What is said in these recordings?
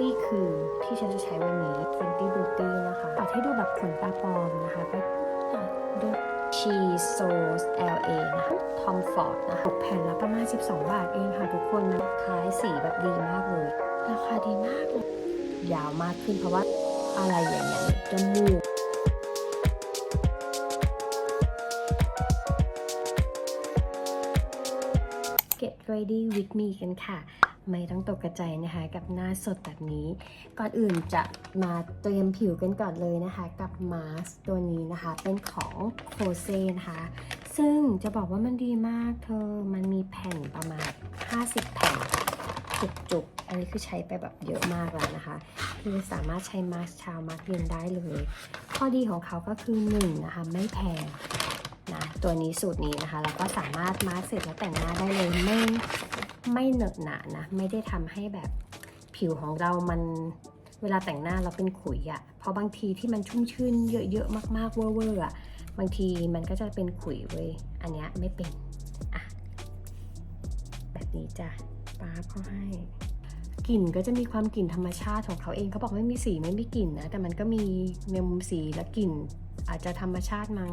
นี่คือที่ฉันจะใช้วันนี้ Fenty Beauty นะคะตัดให้ดูแบบขนตาปลอมนะคะก็ดู Cheese Sauce LA นะคะ Tom Ford นะคะตกแผ่นละประมาณ 12 บาทเองค่ะทุกคนนะคล้ายสีแบบดีมากเลย ราคาดีมากเลยยาวมากขึ้นเพราะว่าอะไรอย่างเงี้ยจมูก Get ready with me กันค่ะ ไม่ต้องตกกระใจนะคะกับหน้าสดแบบนี้ ก่อนอื่นจะมาเตรียมผิวกันก่อนเลยนะคะ กับมาสก์ตัวนี้นะคะ เป็นของโคเซนะคะ ซึ่งจะบอกว่ามันดีมากเธอมันมีแผ่นประมาณ 50 แผ่นจุกๆ อันนี้คือใช้ไปแบบเยอะมากแล้วนะคะ คือสามารถใช้มาสก์เช้ามาสก์เย็นได้เลย ข้อดีของเขาก็คือหนึ่งนะคะไม่แพง ตัวนี้สูตรนี้นะคะ แล้วก็สามารถมาสก์เสร็จแล้วแต่งหน้าได้เลยไม่ไม่เหนอะหนะนะ ไม่ได้ทำให้แบบผิวของเรามันเวลาแต่งหน้าเราเป็นขุยอะ่ะเพราะบางทีที่มันชุ่มชื่นเยอะๆมากๆเวอร์ๆอะ่ะบางทีมันก็จะเป็นขุยเว้ย อันเนี้ยไม่เป็นอะแบบนี้จ้ะป้าเขาให้กลิ่นก็จะมีความกลิ่นธรรมชาติของเขาเองเขาบอกไม่มีสีไม่มีกลิ่นนะแต่มันก็มีในมุมสีและกลิ่นอาจจะธรรมชาติมั้ง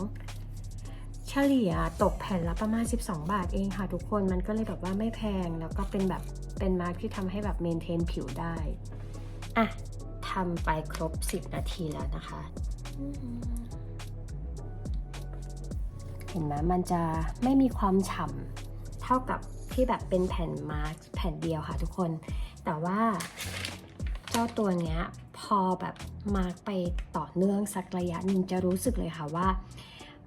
เฉลี่ยตกแผ่นละประมาณ 12 บาทเองค่ะทุกคนมันก็เลยแบบว่าไม่แพงแล้วก็เป็นแบบเป็นมาร์คที่ทำให้แบบเมนเทนผิวได้ อะทำไปครบ 10 นาทีแล้วนะคะ เห็นไหมมันจะไม่มีความฉ่ำเท่ากับที่แบบเป็นแผ่นมาร์คแผ่นเดียวค่ะทุกคน แต่ว่าเจ้าตัวเนี้ยพอแบบมาร์กไปต่อเนื่องสักระยะหนึ่งจะรู้สึกเลยค่ะว่า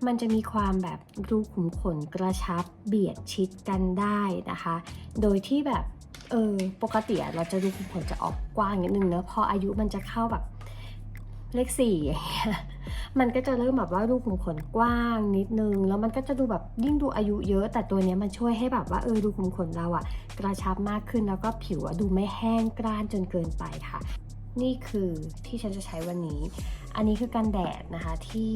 มันจะมีความแบบรูขุมขนกระชับเบียดชิดกันได้นะคะ โดยที่แบบเออปกติเราจะรูขุมขนจะออกกว้างนิดนึงเนอะพออายุมันจะเข้าแบบเลขสี่อย่างเงี้ยมันก็จะเริ่มแบบว่ารูขุมขนกว้างนิดนึง แล้วมันก็จะดูแบบยิ่งดูอายุเยอะ แต่ตัวนี้มันช่วยให้แบบว่าเออรูขุมขนเราอะกระชับมากขึ้นแล้วก็ผิวอะดูไม่แห้งกร้านจนเกินไปค่ะ นี่คือที่ฉันจะใช้วันนี้ อันนี้คือกันแดดนะคะที่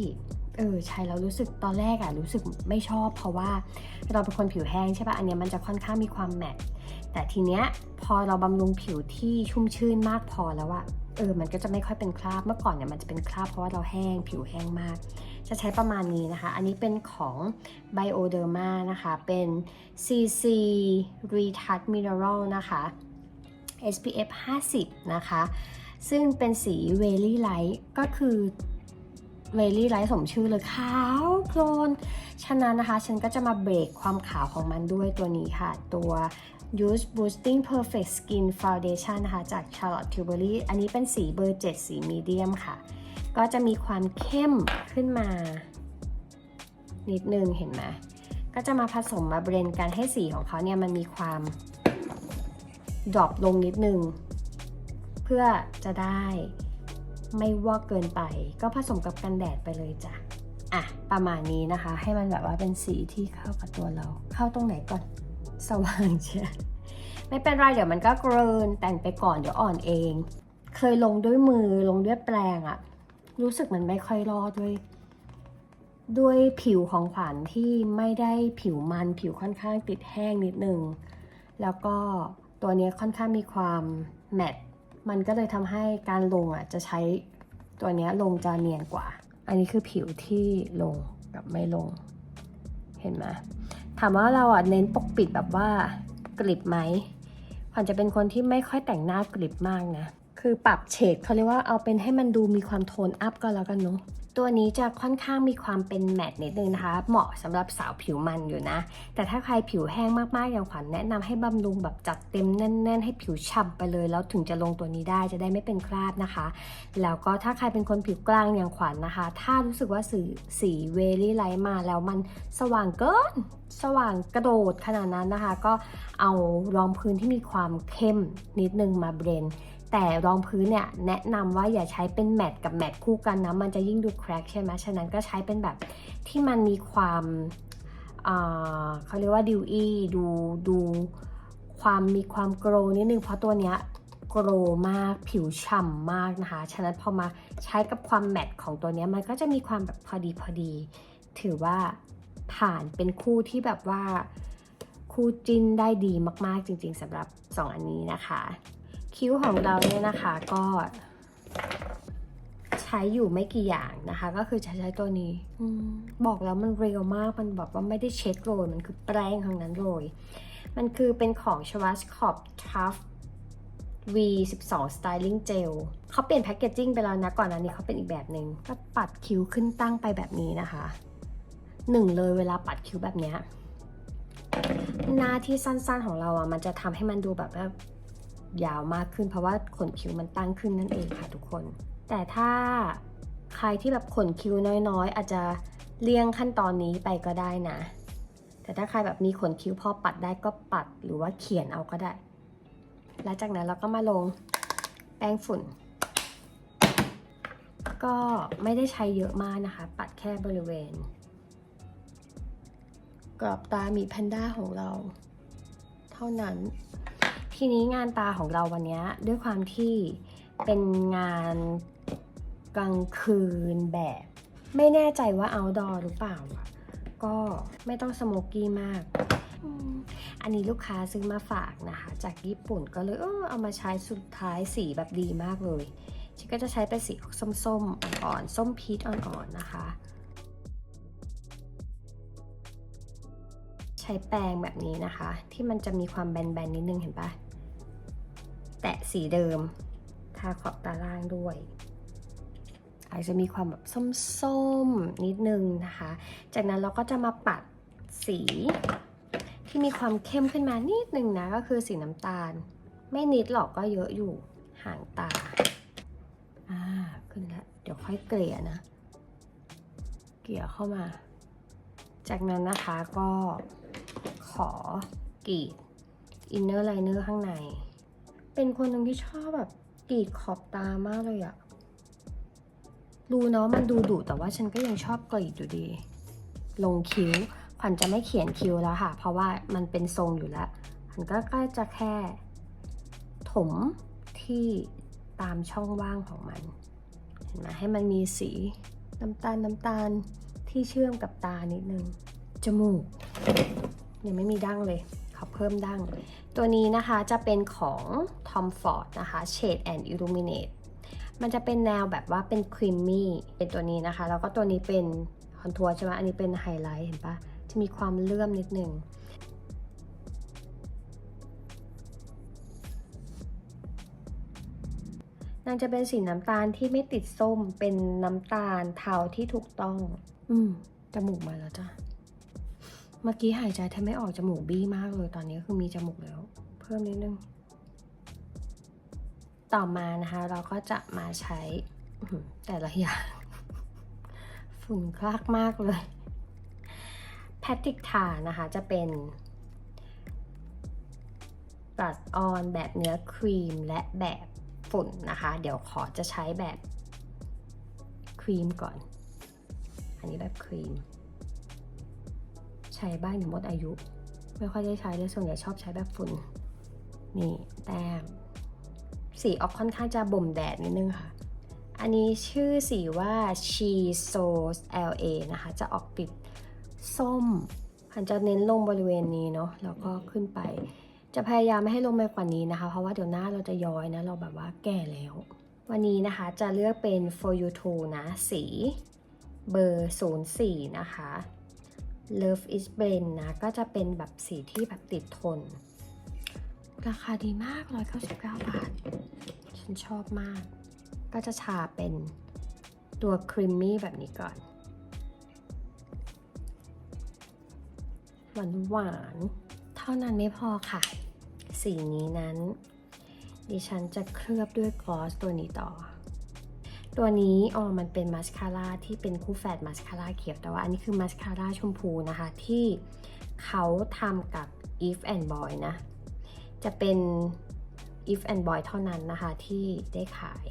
เออใช้แล้วรู้สึกตอนแรกอะรู้สึกไม่ชอบ เพราะว่าเราเป็นคนผิวแห้งใช่ปะอันเนี้ยมันจะค่อนข้างมีความแมตต์แต่ทีเนี้ยพอเราบำรุงผิวที่ชุ่มชื่นมากพอแล้วอะเออมันก็จะไม่ค่อยเป็นคราบเมื่อก่อนเนี่ยมันจะเป็นคราบเพราะว่าเราแห้งผิวแห้งมาก จะใช้ประมาณนี้นะคะ อันนี้เป็นของ Bioderma นะคะ เป็น CC Retouch Mineral นะคะ SPF 50 นะคะ ซึ่งเป็นสี Very Light ก็คือ Very Light สมชื่อเลยขาวโพลน ฉะนั้นนะคะฉันก็จะมาเบรกความขาวของมันด้วยตัวนี้ค่ะ ตัว Use Boosting Perfect Skin Foundation นะคะ จาก Charlotte Tilbury อันนี้เป็นสีเบอร์ 7 สีมีเดียมค่ะ ก็จะมีความเข้มขึ้นมา นิดนึงเห็นไหมก็จะมาผสมมาเบรนกันให้สีของเขาเนี่ยมันมีความดรอปลงนิดนึง เพื่อจะได้ ไม่วอกเกินไป ก็ผสมกับกันแดดไปเลยจ้ะอะประมาณนี้นะคะ ให้มันแบบว่าเป็นสีที่เข้ากับตัวเรา เข้าตรงไหนก่อนสว่างเชียไม่เป็นไรเดี๋ยวมันก็เกรินแต่งไปก่อนเดี๋ยวอ่อนเอง เคยลงด้วยมือลงด้วยแปรงอะรู้สึกมันไม่ค่อยรอดด้วย ด้วยผิวของขวัญที่ไม่ได้ผิวมันผิวค่อนข้างติดแห้งนิดนึง แล้วก็ตัวนี้ค่อนข้างมีความแมตต์ มันก็เลยทำให้การลงอะจะใช้ตัวนี้ลงจะเนียนกว่า อันนี้คือผิวที่ลงกับไม่ลง เห็นไหมถามว่าเราอะเน้นปกปิดแบบว่ากริบไหมขวัญจะเป็นคนที่ไม่ค่อยแต่งหน้ากริบมากนะ คือปรับเฉดเขาเรียกว่าเอาเป็นให้มันดูมีความโทนอัพก็แล้วกันเนาะ ตัวนี้จะค่อนข้างมีความเป็นแมตต์นิดนึงนะคะ เหมาะสำหรับสาวผิวมันอยู่นะ แต่ถ้าใครผิวแห้งมากๆอย่างขวัญแนะนำให้บำรุงแบบจัดเต็มแน่น ๆ ให้ผิวฉ่ำไปเลย แล้วถึงจะลงตัวนี้ได้จะได้ไม่เป็นคราบนะคะ แล้วก็ถ้าใครเป็นคนผิวกลางอย่างขวัญนะคะ ถ้ารู้สึกว่าสีสีเวลี่ไลท์มาแล้วมันสว่างเกินสว่างกระโดดขนาดนั้นนะคะ ก็เอารองพื้นที่มีความเข้มนิดนึงมาเบรน แต่รองพื้นเนี่ยแนะนำว่าอย่าใช้เป็นแมตต์กับแมตต์คู่กันนะ มันจะยิ่งดูแครกใช่ไหมฉะนั้นก็ใช้เป็นแบบที่มันมีความเขาเรียกว่าดิวอี้ดูดูความมีความโกรนิดนึง เพราะตัวเนี้ยโกรมากผิวฉ่ำมากนะคะ ฉะนั้นพอมาใช้กับความแมตต์ของตัวเนี้ยมันก็จะมีความแบบพอดีพอดี ถือว่าผ่านเป็นคู่ที่แบบว่าคู่จิ้นได้ดีมากๆจริงๆสำหรับ 2 อันนี้นะคะ คิ้วของเราเนี่ยนะคะก็ใช้อยู่ไม่กี่อย่างนะคะ ก็คือจะใช้ตัวนี้อมบอกแล้วมันเร็วมากมันแบบว่าไม่ได้เช็ดโรยมันคือแป้งทั้งนั้นเลยมันคือเป็นของ Schwarzkopf Tough V12 Styling Gel เขาเปลี่ยนแพคเกจจิ้งไปแล้วนะ ก่อนอันนี้เขาเป็นอีกแบบหนึ่งก็ปัดคิ้วขึ้นตั้งไปแบบนี้นะคะหนึ่งเลยเวลาปัดคิ้วแบบเนี้ยหน้าที่สั้นๆของเราอะมันจะทำให้มันดูแบบว่า ยาวมากขึ้น เพราะว่าขนคิ้วมันตั้งขึ้นนั่นเองค่ะทุกคน แต่ถ้าใครที่แบบขนคิ้วน้อยๆ อาจจะเลี่ยงขั้นตอนนี้ไปก็ได้นะ แต่ถ้าใครแบบมีขนคิ้วพอปัดได้ก็ปัดหรือว่าเขียนเอาก็ได้แล้วจากนั้นเราก็มาลงแป้งฝุ่น ก็ไม่ได้ใช้เยอะมากนะคะ ปัดแค่บริเวณ กรอบตามีแพนด้าของเรา เท่านั้น ทีนี้งานตาของเราวันนี้ด้วยความที่เป็นงานกลางคืนแบบ ไม่แน่ใจว่า outdoor หรือเปล่า ก็ไม่ต้องสโมกกี้มาก อันนี้ลูกค้าซื้อมาฝากนะคะ จากญี่ปุ่นก็เลยเออเอามาใช้สุดท้ายสีแบบดีมากเลยฉันก็จะใช้เป็นสีส้มๆอ่อนๆส้มพีชอ่อนๆนะคะ ใช้แปรงแบบนี้นะคะ ที่มันจะมีความแบนๆนิดนึงเห็นปะ แตะสีเดิม ทาขอบตาล่างด้วย อาจจะมีความแบบส้มๆ นิดนึงนะคะ จากนั้นเราก็จะมาปัดสีที่มีความเข้มขึ้นมานิดนึงนะ ก็คือสีน้ำตาล ไม่นิดหรอกก็เยอะอยู่ห่างตา อ่า ขึ้นแล้ว เดี๋ยวค่อยเกลี่ยนะ เกลี่ยเข้ามา จากนั้นนะคะก็ขอกรีดอินเนอร์ไลเนอร์ข้างใน เป็นคนหนึ่งที่ชอบแบบกรีดขอบตามากเลยอะดูเนาะมันดูดุแต่ว่าฉันก็ยังชอบกรีดอยู่ดี ลงคิ้วขวัญจะไม่เขียนคิ้วแล้วค่ะ เพราะว่ามันเป็นทรงอยู่แล้วขวัญก็ก็จะแค่ ถมที่ตามช่องว่างของมันเห็นไหมให้มันมีสีน้ำตาลน้ำตาลที่เชื่อมกับตานิดนึงจมูกยังไม่มีดั้งเลย ขอเพิ่มดั้ง ตัวนี้นะคะจะเป็นของ Tom Ford นะคะ Shade and Illuminate มันจะเป็นแนวแบบว่าเป็นครีมมี่เป็นตัวนี้นะคะ แล้วก็ตัวนี้เป็นคอนทัวร์ใช่ไหมอันนี้เป็นไฮไลท์เห็นปะจะมีความเลื่อมนิดนึงนางจะเป็นสีน้ำตาลที่ไม่ติดส้มเป็นน้ำตาลเทาที่ถูกต้อง อืมจมูกมาแล้วจ้ะเมื่อกี้หายใจแทบไม่ออกจมูกบี้มากเลยตอนนี้คือมีจมูกแล้ว เพิ่มนิดนึง ต่อมานะคะ เราก็จะมาใช้แต่ละอย่าง ฝุ่นคลากมากเลยแพทติกทานะคะจะเป็นปัดออนแบบเนื้อครีมและแบบฝุ่นนะคะ เดี๋ยวขอจะใช้แบบครีมก่อน อันนี้แบบครีม ใช้บ้างเดี๋ยวหมดอายุ ไม่ค่อยได้ใช้เลยส่วนใหญ่ชอบใช้แบบฝุ่น นี่แต้มสีออกค่อนข้างจะบ่มแดดนิดนึงค่ะ อันนี้ชื่อสีว่า She Soul LA นะคะ จะออกติดส้มหันจะเน้นลงบริเวณนี้เนาะแล้วก็ขึ้นไป จะพยายามไม่ให้ลงไปกว่านี้นะคะ เพราะว่าเดี๋ยวหน้าเราจะย้อยนะ เราแบบว่าแก่แล้ว วันนี้นะคะจะเลือกเป็น For You To นะ สีเบอร์ 04 นะคะ Love is Blend นะ ก็จะเป็นแบบสีที่แบบติดทน ราคาดีมาก 199 บาท ฉันชอบมาก ก็จะชาเป็นตัวครีมมี่แบบนี้ก่อน หวานหวาน เท่านั้นไม่พอค่ะ สีนี้นั้น ดิฉันจะเคลือบด้วยกลอสตัวนี้ต่อ ตัวนี้อ๋อมันเป็นมาสคาร่าที่เป็นคู่แฝดมาสคาร่าเขียวแต่ว่าอันนี้คือมาสคาร่าชมพูนะคะ ที่เขาทำกับ Eve and Boy นะ จะเป็น If and Boy เท่านั้นนะคะที่ได้ขาย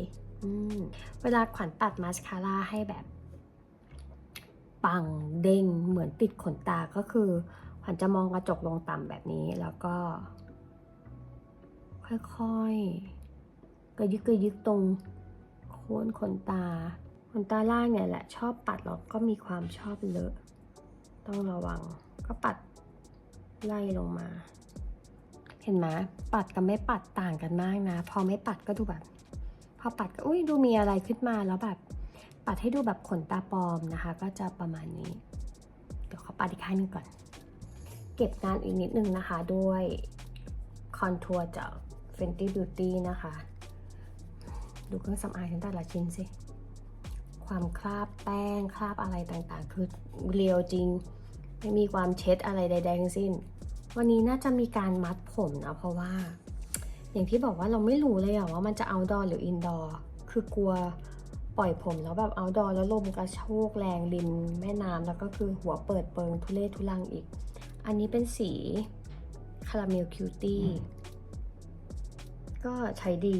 เวลาขวัญปัดมาสคาร่าให้แบบ ปังเด้งเหมือนติดขนตาก็คือ ขวัญจะมองกระจกลงต่ำแบบนี้แล้วก็ ค่อยๆกระยึกกระยึกตรง คนขนตา ขนตาล่างเนี่ยแหละชอบปัดแล้วก็มีความชอบเลอะ ต้องระวัง ก็ปัดไล่ลงมา เห็นไหมปัดกับไม่ปัดต่างกันมากนะ พอไม่ปัดก็ดูแบบ พอปัดก็อุ้ยดูมีอะไรขึ้นมาแล้วแบบ ปัดให้ดูแบบขนตาปลอมนะคะ ก็จะประมาณนี้ เดี๋ยวเขาปัดอีกข้างหนึงก่อน เก็บงานอีกนิดนึงนะคะด้วยคอนทัวร์จาก Fenty Beauty นะคะ ดูเครื่องสำอางฉันแต่ละชิ้นสิ ความคราบแป้งคราบอะไรต่างๆ คือเรียวจริง ไม่มีความเช็ดอะไรใดๆทั้งสิ้น วันนี้น่าจะมีการมัดผมนะเพราะว่า อย่างที่บอกว่าเราไม่รู้เลยอะว่ามันจะ outdoor หรือ indoor คือกลัวปล่อยผมแล้วแบบ outdoor แล้วลมกระโชกแรงริมแม่น้ำแล้วก็คือหัวเปิดเปิงทุเรศทุลังอีก อันนี้เป็นสีคาราเมลคิวตี้ก็ใช้ดี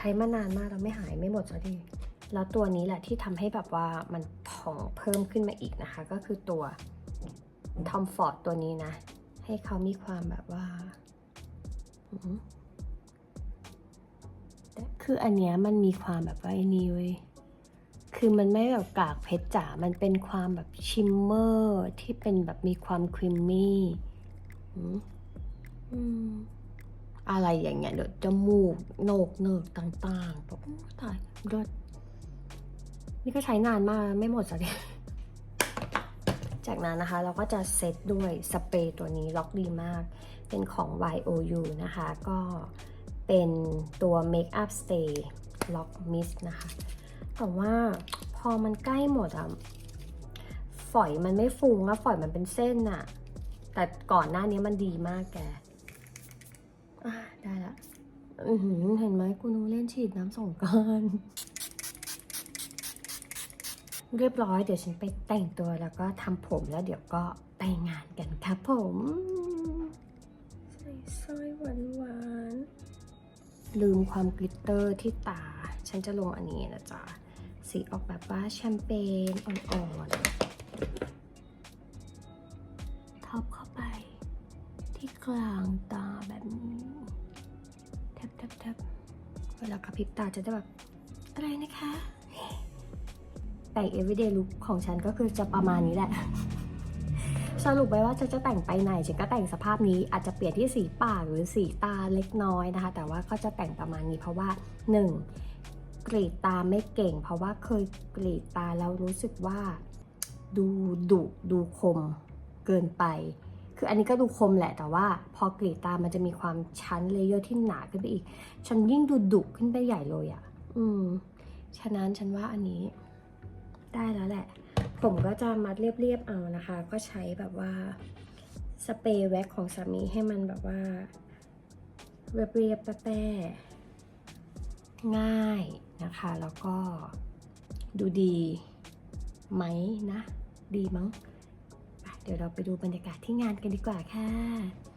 ใช้มานานมากแล้วไม่หายไม่หมดสักทีแล้วตัวนี้แหละที่ทำให้แบบว่ามันผ่องเพิ่มขึ้นมาอีกนะคะ ก็คือตัวทอมฟอร์ดตัวนี้นะ ให้เขามีความแบบว่าคืออันเนี้ยมันมีความแบบว่าไอ้นี่เว้ยคือมันไม่แบบกากเพชรจ๋า มันเป็นความแบบชิมเมอร์ที่เป็นแบบมีความครีมมี่อืม อะไรอย่างเงี้ยเดี๋ยวจมูกโหนกเนิกต่างๆแบบโอ้ตายรสนี่ก็ใช้นานมากไม่หมดสักทีจากนั้นนะคะเราก็จะเซตด้วยสเปรย์ตัวนี้ล็อกดีมาก เป็นของ YOU นะคะ ก็เป็นตัว Makeup Stay Lock Mist นะคะ แต่ว่าพอมันใกล้หมดอะฝอยมันไม่ฟุ้งอะฝอยมันเป็นเส้นอะแต่ก่อนหน้านี้มันดีมากแก ได้ละอือหือเห็นไหมกูนูเล่นฉีดน้ำสงกรารเรียบร้อยเดี๋ยวฉันไปแต่งตัวแล้วก็ทำผมแล้วเดี๋ยวก็ไปงานกันครับผมใส่สร้อยหวานหวานๆลืมความกลิตเตอร์ที่ตา ฉันจะลงอันนี้นะจ๊ะ สีออกแบบว่าแชมเปญอ่อนๆท็อปเข้าไปที่กลางตา เวลากระพริบตาจะได้แบบอะไรนะคะ แต่ง everyday look ของฉันก็คือจะประมาณนี้แหละ สรุปไว้ว่าจะจะแต่งไปไหน ฉันก็แต่งสภาพนี้อาจจะเปลี่ยนที่สีปากหรือสีตาเล็กน้อยนะคะ แต่ว่าก็จะแต่งประมาณนี้เพราะว่า 1. กรีดตาไม่เก่ง เพราะว่าเคยกรีดตาแล้วรู้สึกว่า ดูดุดูคมเกินไป คืออันนี้ก็ดูคมแหละแต่ว่าพอกรีดตามันจะมีความชั้นเลเยอร์ที่หนาขึ้นไปอีก ฉันยิ่งดูดุขึ้นไปใหญ่เลยอะ่ะ อืม ฉะนั้นฉันว่าอันนี้ได้แล้วแหละ ผมก็จะมัดเรียบๆเอานะคะ ก็ใช้แบบว่าสเปรย์แว็กของสามีให้มันแบบว่า เรียบๆแป้ๆง่ายนะคะ แล้วก็ดูดีไหมนะ ดีมั้ง ดี๋ยวเราไปดูบรรยากาศที่งานกันดีกว่าค่ะ